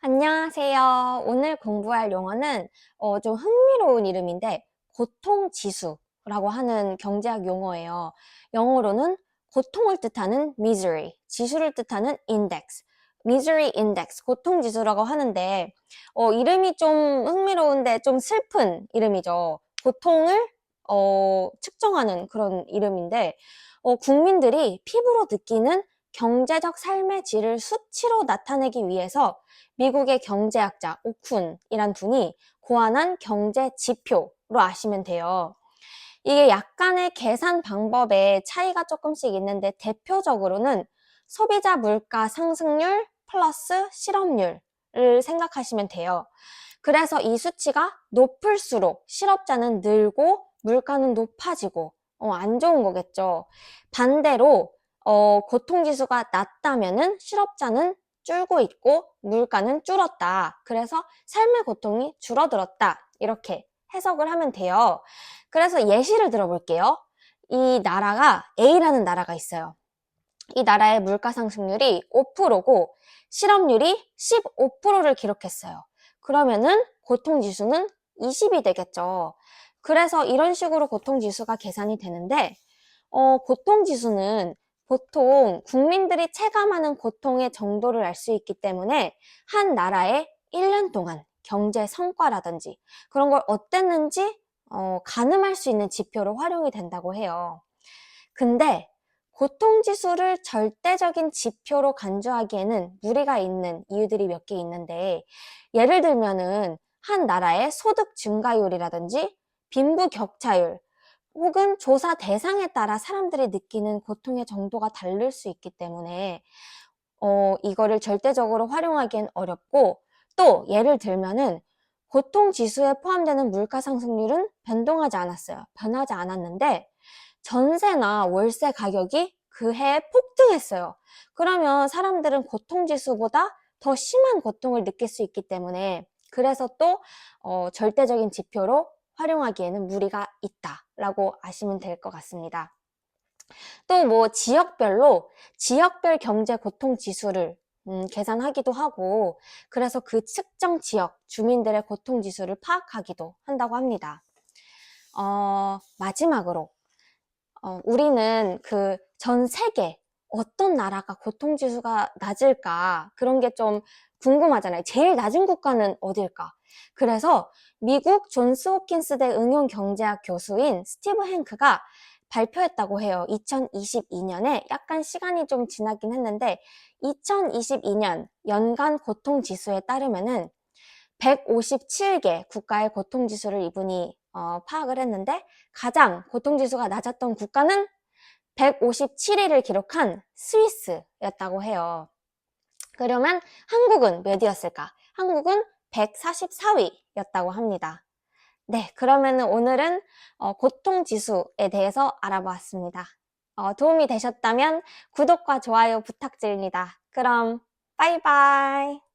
안녕하세요. 오늘 공부할 용어는 어, 좀 흥미로운 이름인데 고통지수라고 하는 경제학 용어예요. 영어로는 고통을 뜻하는 misery, 지수를 뜻하는 index, misery index, 고통지수라고 하는데 어, 이름이 좀 흥미로운데 좀 슬픈 이름이죠. 고통을 어, 측정하는 그런 이름인데 어, 국민들이 피부로 느끼는 경제적 삶의 질을 수치로 나타내기 위해서 미국의 경제학자 오쿤이란 분이 고안한 경제 지표로 아시면 돼요. 이게 약간의 계산 방법에 차이가 조금씩 있는데 대표적으로는 소비자 물가 상승률 플러스 실업률을 생각하시면 돼요. 그래서 이 수치가 높을수록 실업자는 늘고 물가는 높아지고 어, 안 좋은 거겠죠. 반대로 어, 고통지수가 낮다면은 실업자는 줄고 있고 물가는 줄었다. 그래서 삶의 고통이 줄어들었다. 이렇게 해석을 하면 돼요. 그래서 예시를 들어볼게요. 이 나라가 A라는 나라가 있어요. 이 나라의 물가 상승률이 5%고 실업률이 15%를 기록했어요. 그러면은 고통 지수는 20이 되겠죠. 그래서 이런 식으로 고통 지수가 계산이 되는데 어, 고통 지수는 보통 국민들이 체감하는 고통의 정도를 알 수 있기 때문에 한 나라의 1년 동안 경제 성과라든지 그런 걸 어땠는지 어, 가늠할 수 있는 지표로 활용이 된다고 해요. 근데 고통 지수를 절대적인 지표로 간주하기에는 무리가 있는 이유들이 몇 개 있는데 예를 들면은 한 나라의 소득 증가율이라든지 빈부 격차율 혹은 조사 대상에 따라 사람들이 느끼는 고통의 정도가 다를 수 있기 때문에 어, 이거를 절대적으로 활용하기엔 어렵고 또 예를 들면은 고통 지수에 포함되는 물가 상승률은 변동하지 않았어요. 변하지 않았는데 전세나 월세 가격이 그 해에 폭등했어요. 그러면 사람들은 고통 지수보다 더 심한 고통을 느낄 수 있기 때문에 그래서 또 어, 절대적인 지표로 활용하기에는 무리가 있다 라고 아시면 될 것 같습니다. 또 뭐 지역별로 지역별 경제 고통 지수를 음, 계산하기도 하고 그래서 그 측정 지역 주민들의 고통 지수를 파악하기도 한다고 합니다. 어, 마지막으로 어, 우리는 그 전 세계 어떤 나라가 고통 지수가 낮을까 그런 게 좀 궁금하잖아요. 제일 낮은 국가는 어딜까? 그래서 미국 존스 호킨스대 응용경제학 교수인 스티브 행크가 발표했다고 해요. 2022년에 약간 시간이 좀 지나긴 했는데 2022년 연간 고통 지수에 따르면은 157개 국가의 고통 지수를 이분이 어, 파악을 했는데 가장 고통 지수가 낮았던 국가는 157위를 기록한 스위스였다고 해요. 그러면 한국은 몇이었을까? 한국은 144위였다고 합니다. 네, 그러면 오늘은 어, 고통 지수에 대해서 알아보았습니다. 어, 도움이 되셨다면 구독과 좋아요 부탁드립니다. 그럼 빠이빠이.